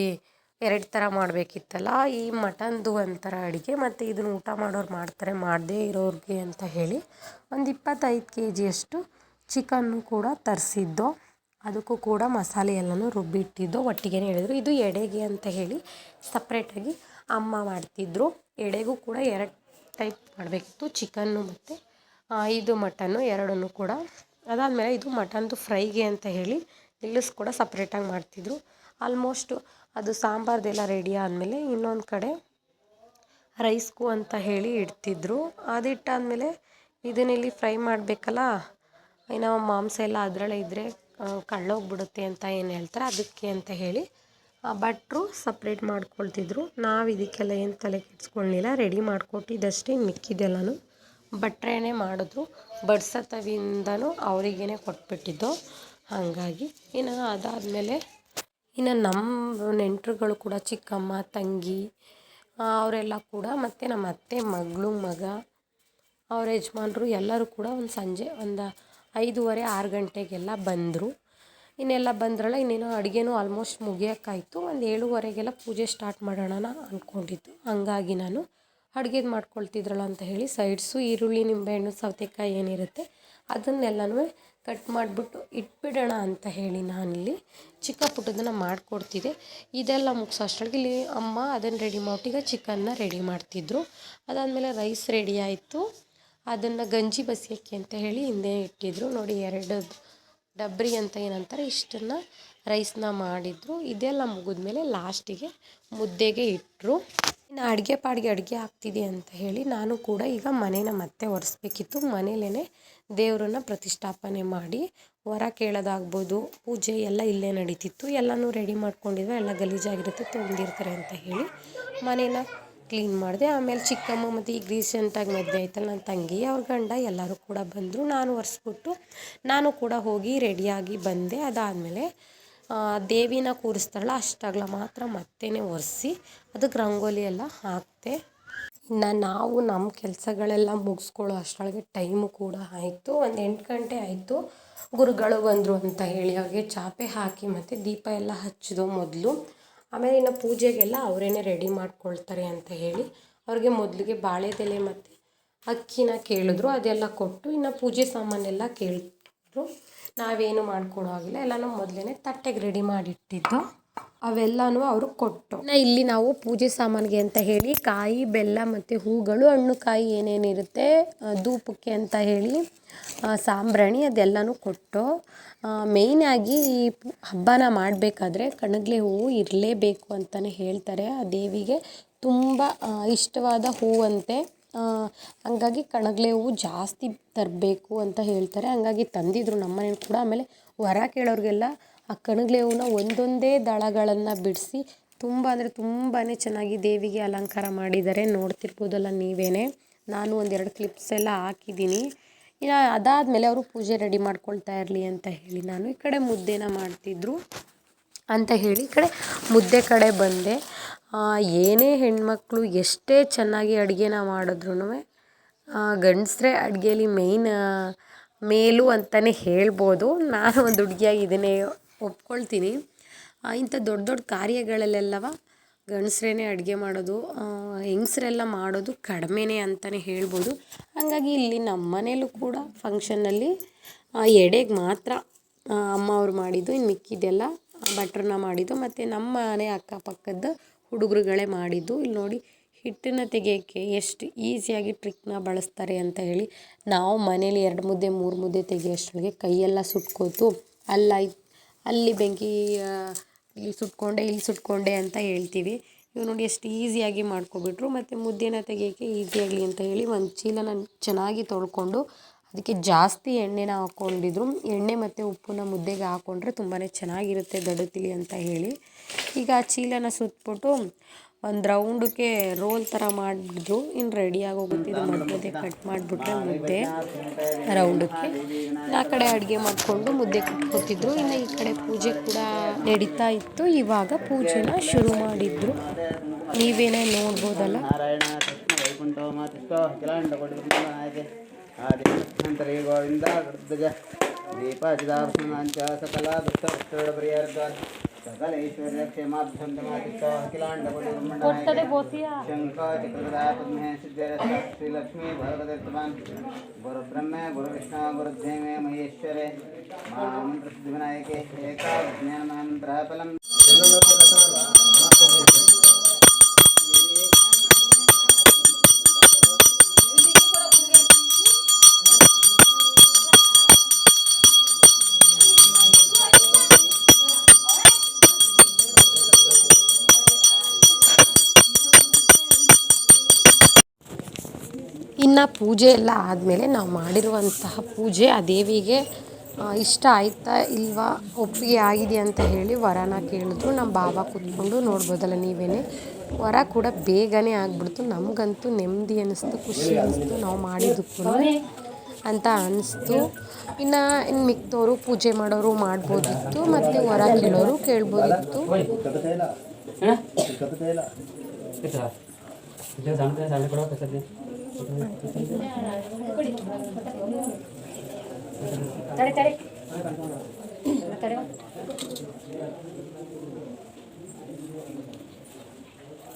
ಎರಡು ಥರ ಮಾಡಬೇಕಿತ್ತಲ್ಲ. ಈ ಮಟನ್ದು ಒಂಥರ ಅಡುಗೆ, ಮತ್ತು ಇದನ್ನು ಊಟ ಮಾಡೋರು ಮಾಡ್ತಾರೆ, ಮಾಡದೇ ಇರೋರಿಗೆ ಅಂತ ಹೇಳಿ ಒಂದು ಇಪ್ಪತ್ತೈದು ಕೆ ಜಿಯಷ್ಟು ಚಿಕನ್ನು ಕೂಡ ತರಿಸಿದ್ದೋ, ಅದಕ್ಕೂ ಕೂಡ ಮಸಾಲೆ ಎಲ್ಲನೂ ರುಬ್ಬಿಟ್ಟಿದ್ದು ಒಟ್ಟಿಗೆ ಹೇಳಿದರು. ಇದು ಎಡೆಗೆ ಅಂತ ಹೇಳಿ ಸಪ್ರೇಟಾಗಿ ಅಮ್ಮ ಮಾಡ್ತಿದ್ರು. ಎಡೆಗೂ ಕೂಡ ಎರಡು ಟೈಪ್ ಮಾಡಬೇಕಿತ್ತು ಚಿಕನ್ನು ಮತ್ತು ಇದು ಮಟನ್ನು ಎರಡನ್ನೂ ಕೂಡ. ಅದಾದಮೇಲೆ ಇದು ಮಟನ್ದು ಫ್ರೈಗೆ ಅಂತ ಹೇಳಿ ಇಲ್ಲಿಸ್ ಕೂಡ ಸಪ್ರೇಟಾಗಿ ಮಾಡ್ತಿದ್ರು. ಆಲ್ಮೋಸ್ಟು ಅದು ಸಾಂಬಾರ್ದೆಲ್ಲ ರೆಡಿ ಆದಮೇಲೆ ಇನ್ನೊಂದು ಕಡೆ ರೈಸ್ಗೂ ಅಂತ ಹೇಳಿ ಇಡ್ತಿದ್ರು. ಅದಿಟ್ಟಾದಮೇಲೆ ಇದನ್ನಿಲ್ಲಿ ಫ್ರೈ ಮಾಡಬೇಕಲ್ಲ ಏನೋ ಮಾಂಸ ಎಲ್ಲ ಅದರಲ್ಲೇ ಇದ್ದರೆ ಕಳ್ಳೋಗ್ಬಿಡುತ್ತೆ ಅಂತ ಏನು ಹೇಳ್ತಾರೆ, ಅದಕ್ಕೆ ಅಂತ ಹೇಳಿ ಭಟ್ರು ಸಪ್ರೇಟ್ ಮಾಡ್ಕೊಳ್ತಿದ್ರು. ನಾವು ಇದಕ್ಕೆಲ್ಲ ಏನು ತಲೆ ಕೆಡಿಸ್ಕೊಳ್ಳಿಲ್ಲ ರೆಡಿ ಮಾಡಿಕೊಟ್ಟಿದ್ದಷ್ಟೇ ಮಿಕ್ಕಿದ್ದೆಲ್ಲನೂ ಭಟ್ರೇನೆ ಮಾಡಿದ್ರು. ಬಡ್ಸೋ ಅವರಿಗೇ ಕೊಟ್ಬಿಟ್ಟಿದ್ದು. ಹಾಗಾಗಿ ಇನ್ನು ಅದಾದಮೇಲೆ ಇನ್ನು ನಮ್ಮ ನೆಂಟರುಗಳು ಕೂಡ ಚಿಕ್ಕಮ್ಮ, ತಂಗಿ ಅವರೆಲ್ಲ ಕೂಡ ಮತ್ತು ನಮ್ಮ ಅತ್ತೆ, ಮಗಳು, ಮಗ, ಅವ್ರ ಯಜಮಾನ್ರು ಎಲ್ಲರೂ ಕೂಡ ಒಂದು ಸಂಜೆ ಒಂದು ಐದೂವರೆ, ಆರು ಗಂಟೆಗೆಲ್ಲ ಬಂದರು. ಇನ್ನೆಲ್ಲ ಬಂದ್ರಲ್ಲ, ಇನ್ನೇನೋ ಅಡುಗೆನೂ ಆಲ್ಮೋಸ್ಟ್ ಮುಗಿಯೋಕ್ಕಾಯ್ತು. ಒಂದು ಏಳುವರೆಗೆಲ್ಲ ಪೂಜೆ ಸ್ಟಾರ್ಟ್ ಮಾಡೋಣ ಅಂದ್ಕೊಂಡಿದ್ದು ಹಂಗಾಗಿ ನಾನು ಅಡುಗೆದು ಮಾಡ್ಕೊಳ್ತಿದ್ರಲ್ಲ ಅಂತ ಹೇಳಿ ಸೈಡ್ಸು ಈರುಳ್ಳಿ, ನಿಂಬೆಹಣ್ಣು, ಸೌತೆಕಾಯಿ ಏನಿರುತ್ತೆ ಅದನ್ನೆಲ್ಲನೂ ಕಟ್ ಮಾಡಿಬಿಟ್ಟು ಇಟ್ಬಿಡೋಣ ಅಂತ ಹೇಳಿ ನಾನಿಲ್ಲಿ ಚಿಕ್ಕ ಪುಟ್ಟದನ್ನು ಮಾಡಿಕೊಡ್ತಿದ್ದೆ. ಇದೆಲ್ಲ ಮುಗಿಸೋ ಅಷ್ಟರೊಳಗೆ ಇಲ್ಲಿ ಅಮ್ಮ ಅದನ್ನು ರೆಡಿ ಮಾಡ್ಬಿಟ್ಟು ಚಿಕನ್ನ ರೆಡಿ ಮಾಡ್ತಿದ್ರು. ಅದಾದಮೇಲೆ ರೈಸ್ ರೆಡಿ ಆಯಿತು. ಅದನ್ನು ಗಂಜಿ ಬಸಿಯಕ್ಕೆ ಅಂತ ಹೇಳಿ ಹಿಂದೆ ಇಟ್ಟಿದ್ರು. ನೋಡಿ ಎರಡು ಡಬ್ರಿ ಅಂತ ಏನಂತಾರೆ, ಇಷ್ಟನ್ನು ರೈಸ್ನ ಮಾಡಿದರು. ಇದೆಲ್ಲ ಮುಗಿದ್ಮೇಲೆ ಲಾಸ್ಟಿಗೆ ಮುದ್ದೆಗೆ ಇಟ್ಟರು ಇನ್ನು ಅಡುಗೆ ಪಾಡಿಗೆ ಅಡುಗೆ ಆಗ್ತಿದೆ ಅಂತ ಹೇಳಿ ನಾನು ಕೂಡ ಈಗ ಮನೇನ ಮತ್ತೆ ಒರೆಸ್ಬೇಕಿತ್ತು. ಮನೇಲೇ ದೇವರನ್ನ ಪ್ರತಿಷ್ಠಾಪನೆ ಮಾಡಿ ಹೊರ ಕೇಳೋದಾಗ್ಬೋದು, ಪೂಜೆ ಎಲ್ಲ ಇಲ್ಲೇ ನಡೀತಿತ್ತು. ಎಲ್ಲನೂ ರೆಡಿ ಮಾಡ್ಕೊಂಡಿದ್ರೆ ಎಲ್ಲ ಗಲೀಜಾಗಿರುತ್ತೆ, ತೊಗೊಂಡಿರ್ತಾರೆ ಅಂತ ಹೇಳಿ ಮನೇನ ಕ್ಲೀನ್ ಮಾಡಿದೆ. ಆಮೇಲೆ ಚಿಕ್ಕಮ್ಮ ಮತ್ತು ಈಗ ರೀಸೆಂಟಾಗಿ ಮದುವೆ ಆಯ್ತಲ್ಲ ನನ್ನ ತಂಗಿ ಅವ್ರ ಗಂಡ ಎಲ್ಲರೂ ಕೂಡ ಬಂದರು. ನಾನು ಒರೆಸ್ಬಿಟ್ಟು ನಾನು ಕೂಡ ಹೋಗಿ ರೆಡಿಯಾಗಿ ಬಂದೆ. ಅದಾದಮೇಲೆ ದೇವಿನ ಕೂರಿಸ್ತಾಳ ಅಷ್ಟಾಗಲ ಮಾತ್ರ ಮತ್ತೆ ಒರೆಸಿ ಅದಕ್ಕೆ ರಂಗೋಲಿ ಎಲ್ಲ ಹಾಕಿದೆ ಇನ್ನು ನಾವು ನಮ್ಮ ಕೆಲಸಗಳೆಲ್ಲ ಮುಗಿಸ್ಕೊಳ್ಳೋ ಅಷ್ಟರೊಳಗೆ ಟೈಮು ಕೂಡ ಆಯಿತು. ಒಂದು ಎಂಟು ಗಂಟೆ ಆಯಿತು. ಗುರುಗಳು ಬಂದರು ಅಂತ ಹೇಳಿ ಅವ್ರಿಗೆ ಚಾಪೆ ಹಾಕಿ ಮತ್ತು ದೀಪ ಎಲ್ಲ ಹಚ್ಚಿದೋ ಮೊದಲು. ಆಮೇಲೆ ಇನ್ನು ಪೂಜೆಗೆಲ್ಲ ಅವರೇನೆ ರೆಡಿ ಮಾಡ್ಕೊಳ್ತಾರೆ ಅಂತ ಹೇಳಿ ಅವ್ರಿಗೆ ಮೊದಲಿಗೆ ಬಾಳೆದೆಲೆ ಮತ್ತು ಅಕ್ಕಿನ ಕೇಳಿದ್ರು, ಅದೆಲ್ಲ ಕೊಟ್ಟು ಇನ್ನು ಪೂಜೆ ಸಾಮಾನೆಲ್ಲ ಕೇಳಿದ್ರು. ನಾವೇನು ಮಾಡ್ಕೊಡೋ ಆಗಿಲ್ಲ ಎಲ್ಲನೂ ಮೊದಲೇ ತಟ್ಟೆಗೆ ರೆಡಿ ಮಾಡಿಟ್ಟಿದ್ದು. ಅವೆಲ್ಲನೂ ಅವರು ಕೊಟ್ಟು. ಇಲ್ಲಿ ನಾವು ಪೂಜೆ ಸಾಮಾನಿಗೆ ಅಂತ ಹೇಳಿ ಕಾಯಿ, ಬೆಲ್ಲ ಮತ್ತು ಹೂಗಳು ಹಣ್ಣು ಕಾಯಿ ಏನೇನಿರುತ್ತೆ ಧೂಪಕ್ಕೆ ಅಂತ ಹೇಳಿ ಸಾಂಬ್ರಾಣಿ ಅದೆಲ್ಲನೂ ಕೊಟ್ಟು ಮೇಯ್ನಾಗಿ ಈ ಹಬ್ಬನ ಮಾಡಬೇಕಾದ್ರೆ ಕಣಗ್ಲೆ ಹೂವು ಇರಲೇಬೇಕು ಅಂತಲೇ ಹೇಳ್ತಾರೆ. ಆ ದೇವಿಗೆ ತುಂಬ ಇಷ್ಟವಾದ ಹೂವಂತೆ. ಹಂಗಾಗಿ ಕಣಗ್ಲೆ ಹೂವು ಜಾಸ್ತಿ ತರಬೇಕು ಅಂತ ಹೇಳ್ತಾರೆ. ಹಂಗಾಗಿ ತಂದಿದ್ರು ನಮ್ಮ ಕೂಡ. ಆಮೇಲೆ ವರ ಕೇಳೋರಿಗೆಲ್ಲ ಆ ಕಣಗ್ಲೆ ಹೂವನ್ನ ಒಂದೊಂದೇ ದಳಗಳನ್ನು ಬಿಡಿಸಿ ತುಂಬ ಅಂದರೆ ತುಂಬಾ ಚೆನ್ನಾಗಿ ದೇವಿಗೆ ಅಲಂಕಾರ ಮಾಡಿದ್ದಾರೆ ನೋಡ್ತಿರ್ಬೋದಲ್ಲ ನೀವೇ ನಾನು ಒಂದೆರಡು ಕ್ಲಿಪ್ಸ್ ಎಲ್ಲ ಹಾಕಿದ್ದೀನಿ. ಇನ್ನು ಅದಾದಮೇಲೆ ಅವರು ಪೂಜೆ ರೆಡಿ ಮಾಡ್ಕೊಳ್ತಾ ಇರಲಿ ಅಂತ ಹೇಳಿ ನಾನು ಈ ಕಡೆ ಮುದ್ದೆನ ಮಾಡ್ತಿದ್ರು ಅಂತ ಹೇಳಿ ಈ ಕಡೆ ಮುದ್ದೆ ಕಡೆ ಬಂದೆ. ಏನೇ ಹೆಣ್ಮಕ್ಳು ಎಷ್ಟೇ ಚೆನ್ನಾಗಿ ಅಡುಗೆನ ಮಾಡಿದ್ರೂ ಗಂಡಸ್ರೆ ಅಡುಗೆಯಲ್ಲಿ ಮೇಯ್ನ್ ಮೇಲು ಅಂತಲೇ ಹೇಳ್ಬೋದು. ನಾನು ಒಂದು ಹುಡುಗಿಯಾಗಿ ಇದನ್ನೇ ಒಪ್ಕೊಳ್ತೀನಿ. ಇಂಥ ದೊಡ್ಡ ದೊಡ್ಡ ಕಾರ್ಯಗಳಲ್ಲೆಲ್ಲವ ಗಂಡಸ್ರೇ ಅಡುಗೆ ಮಾಡೋದು ಹೆಂಗಸ್ರೆಲ್ಲ ಮಾಡೋದು ಕಡಿಮೆನೇ ಅಂತಲೇ ಹೇಳ್ಬೋದು. ಹಾಗಾಗಿ ಇಲ್ಲಿ ನಮ್ಮ ಮನೇಲೂ ಕೂಡ ಫಂಕ್ಷನ್ನಲ್ಲಿ ಎಡೆಗೆ ಮಾತ್ರ ಅಮ್ಮ ಅವ್ರು ಮಾಡಿದ್ದು ಇನ್ನು ಮಿಕ್ಕಿದ್ದೆಲ್ಲ ಭಟ್ರನ್ನ ಮಾಡಿದ್ದು, ಮತ್ತು ನಮ್ಮ ಮನೆ ಅಕ್ಕಪಕ್ಕದ ಹುಡುಗರುಗಳೇ ಮಾಡಿದ್ದು. ಇಲ್ಲಿ ನೋಡಿ ಹಿಟ್ಟನ್ನು ತೆಗೆಯೋಕ್ಕೆ ಎಷ್ಟು ಈಸಿಯಾಗಿ ಟ್ರಿಕ್ನ ಬಳಸ್ತಾರೆ ಅಂತ ಹೇಳಿ, ನಾವು ಮನೇಲಿ ಎರಡು ಮುದ್ದೆ, ಮೂರು ಮುದ್ದೆ ತೆಗೆಯೋಷ್ಟೊಳಗೆ ಕೈಯೆಲ್ಲ ಸುಟ್ಕೋತು ಅಲ್ಲ ಇ- ಅಲ್ಲಿ ಬೆಂಕಿ ಇಲ್ಲಿ ಸುಟ್ಕೊಂಡೆ ಇಲ್ಲಿ ಸುಟ್ಕೊಂಡೆ ಅಂತ ಹೇಳ್ತೀವಿ. ಇವು ನೋಡಿ ಎಷ್ಟು ಈಸಿಯಾಗಿ ಮಾಡ್ಕೊಬಿಟ್ರು. ಮತ್ತು ಮುದ್ದೆನ ತೆಗಿಯೋಕ್ಕೆ ಈಸಿಯಾಗಲಿ ಅಂತ ಹೇಳಿ ಒಂದು ಚೀಲನ ಚೆನ್ನಾಗಿ ತೊಳ್ಕೊಂಡು ಅದಕ್ಕೆ ಜಾಸ್ತಿ ಎಣ್ಣೆನ ಹಾಕ್ಕೊಂಡಿದ್ರು. ಎಣ್ಣೆ ಮತ್ತು ಉಪ್ಪನ್ನ ಮುದ್ದೆಗೆ ಹಾಕ್ಕೊಂಡ್ರೆ ತುಂಬಾ ಚೆನ್ನಾಗಿರುತ್ತೆ ದಡತಿಲಿ ಅಂತ ಹೇಳಿ. ಈಗ ಆ ಚೀಲನ ಸುತ್ಬಿಟ್ಟು ಒಂದು ರೌಂಡಕ್ಕೆ ರೋಲ್ ಥರ ಮಾಡಿದ್ರು ಇನ್ನು ರೆಡಿಯಾಗಿ ಹೋಗುತ್ತೆ ಇದು ಮುದ್ದೆ ಕಟ್ ಮಾಡಿಬಿಟ್ರೆ ಮುದ್ದೆ ರೌಂಡಕ್ಕೆ ಆ ಕಡೆ ಅಡುಗೆ ಮಾಡಿಕೊಂಡು ಮುದ್ದೆ ಕಟ್ಕೊತಿದ್ರು. ಇನ್ನು ಈ ಕಡೆ ಪೂಜೆ ಕೂಡ ನಡೀತಾ ಇತ್ತು. ಇವಾಗ ಪೂಜೆನ ಶುರು ಮಾಡಿದ್ರು. ನೀವೇನೇ ನೋಡ್ಬೋದಲ್ಲ? ಗೋವಿಂದ ದೀಪಾಚಿದಾಭ್ರಮಾಂಚ ಸಕಲ ದುಷ್ಟ ಪರಿಹಾರದ ಸಕಲ ಐಶ್ವರ್ಯ ಕ್ಷೇಮಾಭ್ಯಂ ಮಾತಿಷ್ಟೋ ಅಖಿಲಾಂಡ ಕೋಟಿ ಬ್ರಹ್ಮನಾಯಕೆ ಶಂಖ ಚಕ್ರಗದಾ ಪದ್ಮೇ ಸಿದ್ಧರಸ್ತ ಶ್ರೀಲಕ್ಷ್ಮೀ ಭಗವತಿರ್ತಮಾನ್ ಗುರು ಬ್ರಹ್ಮ ಗುರು ವಿಷ್ಣು ಗುರುದೇವೇ ಮಹೇಶ್ವರೇ ಮಹಾಮಂತ್ರ ಸಿದ್ಧಿವಿನಾಯಕೆ ಏಕಾ ಜ್ಞಾನ ಮಂತ್ರ ಫಲಂ ಪೂಜೆ ಎಲ್ಲ ಆದಮೇಲೆ ನಾವು ಮಾಡಿರುವಂತಹ ಪೂಜೆ ಆ ದೇವಿಗೆ ಇಷ್ಟ ಆಯ್ತಾ ಇಲ್ವಾ, ಒಪ್ಪಿಗೆ ಆಗಿದೆ ಅಂತ ಹೇಳಿ ವರನ ಕೇಳಿದ್ರು. ನಮ್ಮ ಬಾಬಾ ಕೂತ್ಕೊಂಡು ನೋಡ್ಬೋದಲ್ಲ ನೀವೇನೆ? ವರ ಕೂಡ ಬೇಗನೆ ಆಗ್ಬಿಡ್ತು. ನಮಗಂತೂ ನೆಮ್ಮದಿ ಅನ್ನಿಸ್ತು ಖುಷಿ ಅನ್ನಿಸ್ತು ನಾವು ಮಾಡಿದ್ದಕ್ಕೂ ಅಂತ ಅನಿಸ್ತು. ಇನ್ನು ಇನ್ನು ಮಿಕ್ತವರು ಪೂಜೆ ಮಾಡೋರು ಮಾಡ್ಬೋದಿತ್ತು, ಮತ್ತು ವರ ಕೇಳೋರು ಕೇಳ್ಬೋದಿತ್ತು.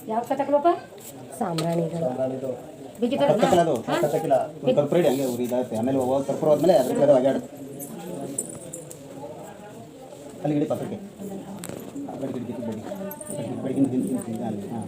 ಯಾವ ಕಥಗಳಪ್ಪ ಸಾಂಬ್ರಾಣಿಗಳು ಕತ್ತಲದು ಕತ್ತಕಿಲ್ಲ ಒಂದು ಕರ್ಪೂರ ಇಡಿ ಹಂಗೆ ಉರಿ ಇದಾಗುತ್ತೆ ಆಮೇಲೆ ಹೋಗಿ ಕರ್ಪೂರ ಹೋದ್ಮೇಲೆ ಅದ್ರ ಮೇಲೆ ಒಗ್ಯಾಡುತ್ತೆ ಅಲ್ಲಿ ಇಡಿ ಪಕ್ಕಕ್ಕೆ ಆ ಕಡೆ ಗಿಡ ಗಿಡ ಬೆಡಿ ಬೆಳಗಿನ ದಿನ ಅಲ್ಲಿ ಹಾಂ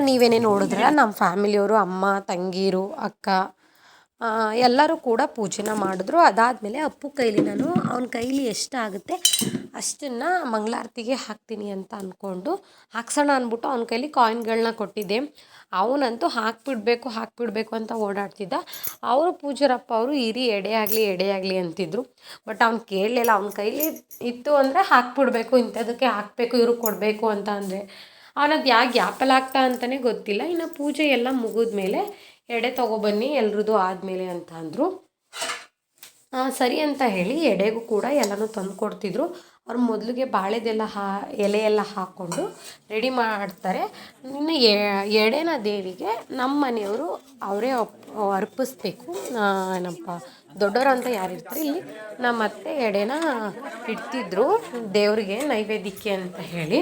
ನೀವೇನೇ ನೋಡಿದ್ರ ನಮ್ಮ ಫ್ಯಾಮಿಲಿಯವರು ಅಮ್ಮ ತಂಗೀರು ಅಕ್ಕ ಎಲ್ಲರೂ ಕೂಡ ಪೂಜೆನ ಮಾಡಿದ್ರು. ಅದಾದಮೇಲೆ ಅಪ್ಪು ಕೈಲಿ ನಾನು, ಅವನ ಕೈಲಿ ಎಷ್ಟಾಗುತ್ತೆ ಅಷ್ಟನ್ನು ಮಂಗಳಾರತಿಗೆ ಹಾಕ್ತೀನಿ ಅಂತ ಅಂದ್ಕೊಂಡು ಹಾಕ್ಸೋಣ ಅಂದ್ಬಿಟ್ಟು ಅವನ ಕೈಲಿ ಕಾಯಿನ್ಗಳನ್ನ ಕೊಟ್ಟಿದ್ದೆ. ಅವನಂತೂ ಹಾಕ್ಬಿಡ್ಬೇಕು ಹಾಕ್ಬಿಡ್ಬೇಕು ಅಂತ ಓಡಾಡ್ತಿದ್ದ. ಅವರು ಪೂಜಾರಪ್ಪ ಅವರು ಇರಿ, ಎಡೆ ಆಗಲಿ ಎಡೆ ಆಗಲಿ ಅಂತಿದ್ರು. ಬಟ್ ಅವ್ನು ಕೇಳಲಿಲ್ಲ. ಅವನ ಕೈಲಿ ಇತ್ತು ಅಂದರೆ ಹಾಕ್ಬಿಡ್ಬೇಕು, ಇಂಥದಕ್ಕೆ ಹಾಕಬೇಕು ಇವ್ರಿಗೆ ಕೊಡಬೇಕು ಅಂತ ಅಂದರೆ ಅವನದು ಯಾಕೆ ಯಾಪಲ್ ಆಗ್ತಾ ಅಂತಲೇ ಗೊತ್ತಿಲ್ಲ. ಇನ್ನು ಪೂಜೆ ಎಲ್ಲ ಮುಗಿದ್ಮೇಲೆ ಎಡೆ ತೊಗೊಬನ್ನಿ ಎಲ್ರದ್ದು ಆದಮೇಲೆ ಅಂತ ಅಂದರು. ಸರಿ ಅಂತ ಹೇಳಿ ಎಡೆಗೂ ಕೂಡ ಎಲ್ಲನೂ ತಂದು ಕೊಡ್ತಿದ್ರು. ಅವ್ರು ಮೊದಲಿಗೆ ಬಾಳೆದೆಲ್ಲ ಹಾ ಎಲೆ ಎಲ್ಲ ಹಾಕ್ಕೊಂಡು ರೆಡಿ ಮಾಡ್ತಾರೆ. ಇನ್ನು ಎಡೆನ ದೇವಿಗೆ ನಮ್ಮ ಮನೆಯವರು ಅವರೇ ಅರ್ಪಿಸ್ಬೇಕು. ಏನಪ್ಪ ದೊಡ್ಡವರು ಅಂತ ಯಾರು ಇರ್ತಾರೆ, ಇಲ್ಲಿ ನಮ್ಮ ಅತ್ತೆ ಎಡೆನ ಇಡ್ತಿದ್ರು. ದೇವ್ರಿಗೆ ನೈವೇದ್ಯಕ್ಕೆ ಅಂತ ಹೇಳಿ.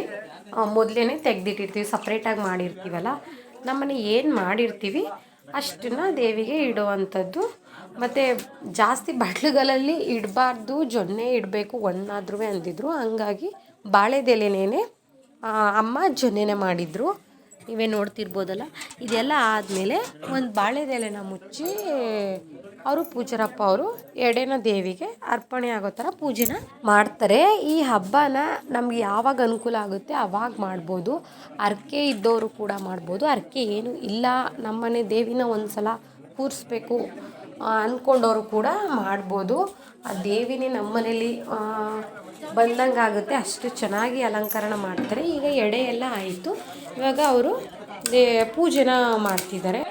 ಮೊದಲೇ ತೆಗೆದಿಟ್ಟಿರ್ತೀವಿ ಸಪ್ರೇಟಾಗಿ ಮಾಡಿರ್ತೀವಲ್ಲ. ನಮ್ಮನೆ ಏನು ಮಾಡಿರ್ತೀವಿ ಅಷ್ಟನ್ನ ದೇವಿಗೆ ಇಡುವಂಥದ್ದು. ಮತ್ತು ಜಾಸ್ತಿ ಬಟ್ಲುಗಳಲ್ಲಿ ಇಡಬಾರ್ದು, ಜೊನ್ನೆ ಇಡಬೇಕು ಒಣ್ಣಾದ್ರೂ ಅಂದಿದ್ರು. ಹಂಗಾಗಿ ಬಾಳೆದೆಲೆನೇ ಅಮ್ಮ ಜೊನ್ನೆನೇ ಮಾಡಿದರು. ನೀವೇ ನೋಡ್ತಿರ್ಬೋದಲ್ಲ? ಇದೆಲ್ಲ ಆದಮೇಲೆ ಒಂದು ಬಾಳೆದೆಲೆನ ಮುಚ್ಚಿ ಅವರು ಪೂಜಾರಪ್ಪ ಅವರು ಎಡೆನ ದೇವಿಗೆ ಅರ್ಪಣೆ ಆಗೋ ಥರ ಪೂಜೆನ ಮಾಡ್ತಾರೆ. ಈ ಹಬ್ಬನ ನಮ್ಗೆ ಯಾವಾಗ ಅನುಕೂಲ ಆಗುತ್ತೆ ಅವಾಗ ಮಾಡ್ಬೋದು. ಅರ್ಕೆ ಇದ್ದವರು ಕೂಡ ಮಾಡ್ಬೋದು. ಅರ್ಕೆ ಏನು ಇಲ್ಲ. ನಮ್ಮನೆ ದೇವಿನ ಒಂದು ಸಲ ಕೂರಿಸ್ಬೇಕು ಅಂದ್ಕೊಂಡವರು ಕೂಡ ಮಾಡ್ಬೋದು. ಆ ದೇವಿನೇ ನಮ್ಮನೇಲಿ ಬಂದಂಗೆ ಆಗುತ್ತೆ ಅಷ್ಟು ಚೆನ್ನಾಗಿ ಅಲಂಕರಣ ಮಾಡ್ತಾರೆ. ಈಗ ಎಡೆ ಎಲ್ಲ ಆಯಿತು. ಇವಾಗ ಅವರು ಪೂಜೆನ ಮಾಡ್ತಿದ್ದಾರೆ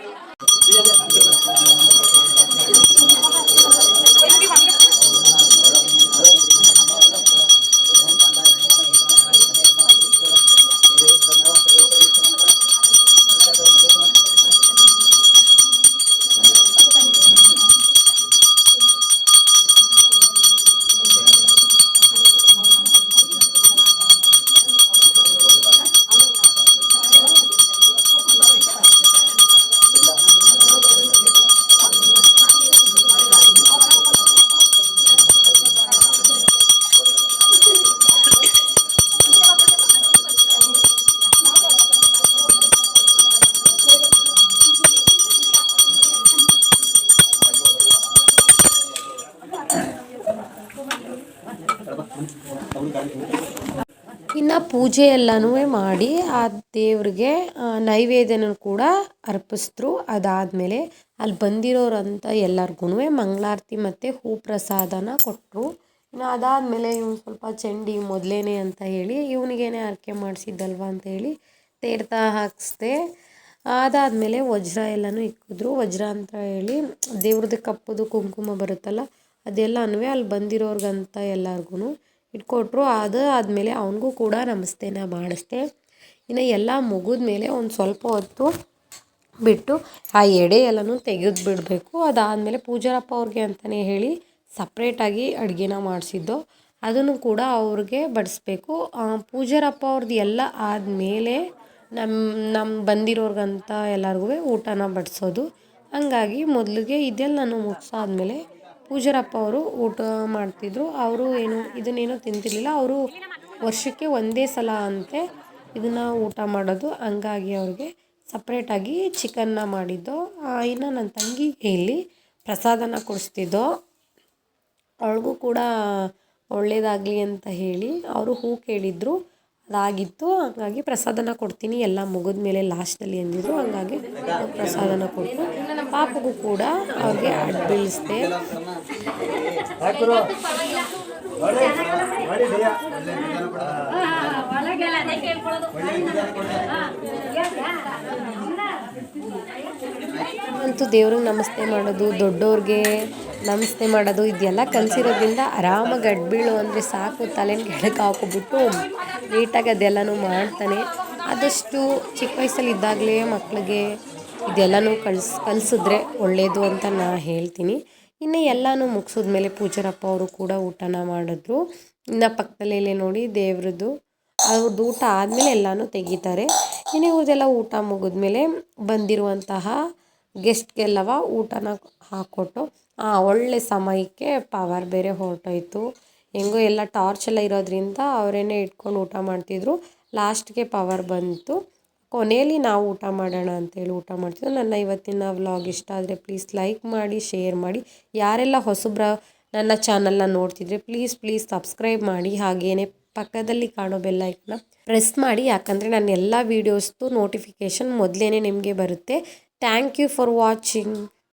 ಇನ್ನು ಪೂಜೆ ಎಲ್ಲನೂ ಮಾಡಿ ಆ ದೇವ್ರಿಗೆ ನೈವೇದ್ಯನೂ ಕೂಡ ಅರ್ಪಿಸಿದ್ರು. ಅದಾದಮೇಲೆ ಅಲ್ಲಿ ಬಂದಿರೋರಂತ ಎಲ್ಲರಿಗೂ ಮಂಗಳಾರತಿ ಮತ್ತು ಹೂ ಪ್ರಸಾದನ ಕೊಟ್ಟರು ಇನ್ನು ಅದಾದಮೇಲೆ ಇವ್ನು ಸ್ವಲ್ಪ ಚಂಡಿ ಮೊದಲೇನೆ ಅಂತ ಹೇಳಿ, ಇವನಿಗೇನೆ ಅರ್ಕೆ ಮಾಡಿಸಿದ್ದಲ್ವ ಅಂತ ಹೇಳಿ ತೀರ್ಥ ಹಾಕಿಸ್ದೆ. ಅದಾದಮೇಲೆ ವಜ್ರ ಎಲ್ಲನೂ ಇಕ್ಕಿದ್ರು. ವಜ್ರ ಅಂತ ಹೇಳಿ ದೇವ್ರದ್ದು ಕಪ್ಪುದು ಕುಂಕುಮ ಬರುತ್ತಲ್ಲ, ಅದೆಲ್ಲನೂ ಅಲ್ಲಿ ಬಂದಿರೋರ್ಗಂತ ಎಲ್ಲರಿಗೂ ಇಟ್ಕೊಟ್ರು, ಅದು ಆದಮೇಲೆ ಅವನಿಗೂ ಕೂಡ ನಮಸ್ತೆನ ಮಾಡಿಸ್ದೆ. ಇನ್ನು ಎಲ್ಲ ಮುಗಿದ್ಮೇಲೆ ಒಂದು ಸ್ವಲ್ಪ ಹೊತ್ತು ಬಿಟ್ಟು ಆ ಎಡೆ ಎಲ್ಲನೂ ತೆಗೆದು ಬಿಡಬೇಕು. ಅದಾದಮೇಲೆ ಪೂಜಾರಪ್ಪ ಅವ್ರಿಗೆ ಅಂತಲೇ ಹೇಳಿ ಸಪ್ರೇಟಾಗಿ ಅಡುಗೆನ ಮಾಡಿಸಿದ್ದು. ಅದನ್ನು ಕೂಡ ಅವ್ರಿಗೆ ಬಡಿಸ್ಬೇಕು. ಪೂಜಾರಪ್ಪ ಅವ್ರದ್ದು ಎಲ್ಲ ಆದಮೇಲೆ ನಮ್ಮ ನಮ್ಮ ಬಂದಿರೋರ್ಗಂತ ಎಲ್ಲರಿಗೂ ಊಟನ ಬಡಿಸೋದು. ಹಂಗಾಗಿ ಮೊದಲಿಗೆ ಇದೆಲ್ಲನೂ ಮುಗಿಸಾದ್ಮೇಲೆ ಪೂಜಾರಪ್ಪ ಅವರು ಊಟ ಮಾಡ್ತಿದ್ರು. ಅವರು ಏನು ಇದನ್ನೇನು ತಿಂತಿರ್ಲಿಲ್ಲ. ಅವರು ವರ್ಷಕ್ಕೆ ಒಂದೇ ಸಲ ಅಂತೆ ಇದನ್ನು ಊಟ ಮಾಡೋದು. ಹಂಗಾಗಿ ಅವ್ರಿಗೆ ಸಪ್ರೇಟಾಗಿ ಚಿಕನ್ನ ಮಾಡಿದ್ದು. ಇನ್ನು ನನ್ನ ತಂಗಿಗೆ ಇಲ್ಲಿ ಪ್ರಸಾದನ ಕೊಡಿಸ್ತಿದ್ದೋ. ಅವಳಿಗೂ ಕೂಡ ಒಳ್ಳೇದಾಗಲಿ ಅಂತ ಹೇಳಿ ಅವರು ಹೂ ಕೇಳಿದ್ರು. ಅದಾಗಿತ್ತು. ಹಂಗಾಗಿ ಪ್ರಸಾದನ ಕೊಡ್ತೀನಿ. ಎಲ್ಲ ಮುಗಿದ ಮೇಲೆ ಲಾಸ್ಟಲ್ಲಿ ಅಂದಿದ್ರು. ಹಂಗಾಗಿ ಪ್ರಸಾದನ ಕೊಟ್ಟು ಪಾಪಗೂ ಕೂಡ ಅವ್ರಿಗೆ ಅಡ್ ಬೀಳಿಸ್ದೆ. ಅಂತೂ ದೇವ್ರಿಗೆ ನಮಸ್ತೆ ಮಾಡೋದು ದೊಡ್ಡವ್ರಿಗೆ ನಮಸ್ತೆ ಮಾಡೋದು ಇದೆಲ್ಲ ಕಲಿಸಿರೋದ್ರಿಂದ ಆರಾಮಾಗಿ ಅಡ್ಬೀಳು ಅಂದರೆ ಸಾಕು ತಲೆನ ಕೆಳಗೆ ಹಾಕೋಬಿಟ್ಟು ನೀಟಾಗಿ ಅದೆಲ್ಲನೂ ಮಾಡ್ತಾನೆ. ಆದಷ್ಟು ಚಿಕ್ಕ ವಯಸ್ಸಲ್ಲಿ ಇದ್ದಾಗಲೇ ಮಕ್ಕಳಿಗೆ ಇದೆಲ್ಲನೂ ಕಳ್ಸ್, ಕಲಿಸಿದ್ರೆ ಒಳ್ಳೆಯದು ಅಂತ ನಾ ಹೇಳ್ತೀನಿ. ಇನ್ನು ಎಲ್ಲನೂ ಮುಗಿಸಿದ್ಮೇಲೆ ಪೂಜಾರಪ್ಪ ಅವರು ಕೂಡ ಊಟನ ಮಾಡಿದ್ರು. ಇನ್ನು ಪಕ್ಕದಲ್ಲೇ ನೋಡಿ ದೇವ್ರದ್ದು, ಅವ್ರದ್ದು ಊಟ ಆದಮೇಲೆ ಎಲ್ಲನೂ ತೆಗಿತಾರೆ. ಇನ್ನು ಇವ್ರದ್ದೆಲ್ಲ ಊಟ ಮುಗಿದ್ಮೇಲೆ ಬಂದಿರುವಂತಹ ಗೆಸ್ಟ್ಗೆಲ್ಲವ ಊಟನ ಹಾಕ್ಕೊಟ್ಟು, ಆ ಒಳ್ಳೆ ಸಮಯಕ್ಕೆ ಪವರ್ ಬೇರೆ ಹೊರಟೋಯ್ತು. ಹೆಂಗೋ ಎಲ್ಲ ಟಾರ್ಚ್ ಎಲ್ಲ ಇರೋದ್ರಿಂದ ಅವರೇನೆ ಇಟ್ಕೊಂಡು ಊಟ ಮಾಡ್ತಿದ್ರು. ಲಾಸ್ಟ್ಗೆ ಪವರ್ ಬಂತು. ಕೊನೆಯಲ್ಲಿ ನಾವು ಊಟ ಮಾಡೋಣ ಅಂತೇಳಿ ಊಟ ಮಾಡ್ತೀವಿ ನನ್ನ ಇವತ್ತಿನ ವ್ಲಾಗ್ ಇಷ್ಟ ಆದರೆ ಪ್ಲೀಸ್ ಲೈಕ್ ಮಾಡಿ ಶೇರ್ ಮಾಡಿ. ಯಾರೆಲ್ಲ ಹೊಸಬ್ರ ನನ್ನ ಚಾನಲ್ನ ನೋಡ್ತಿದ್ರೆ ಪ್ಲೀಸ್ ಪ್ಲೀಸ್ ಸಬ್ಸ್ಕ್ರೈಬ್ ಮಾಡಿ. ಹಾಗೇನೆ ಪಕ್ಕದಲ್ಲಿ ಕಾಣೋ ಬೆಲ್ಲೈಕನ್ನ ಪ್ರೆಸ್ ಮಾಡಿ. ಯಾಕಂದರೆ ನನ್ನ ಎಲ್ಲ ವೀಡಿಯೋಸ್ದು ನೋಟಿಫಿಕೇಷನ್ ಮೊದಲೇ ನಿಮಗೆ ಬರುತ್ತೆ. Thank you for watching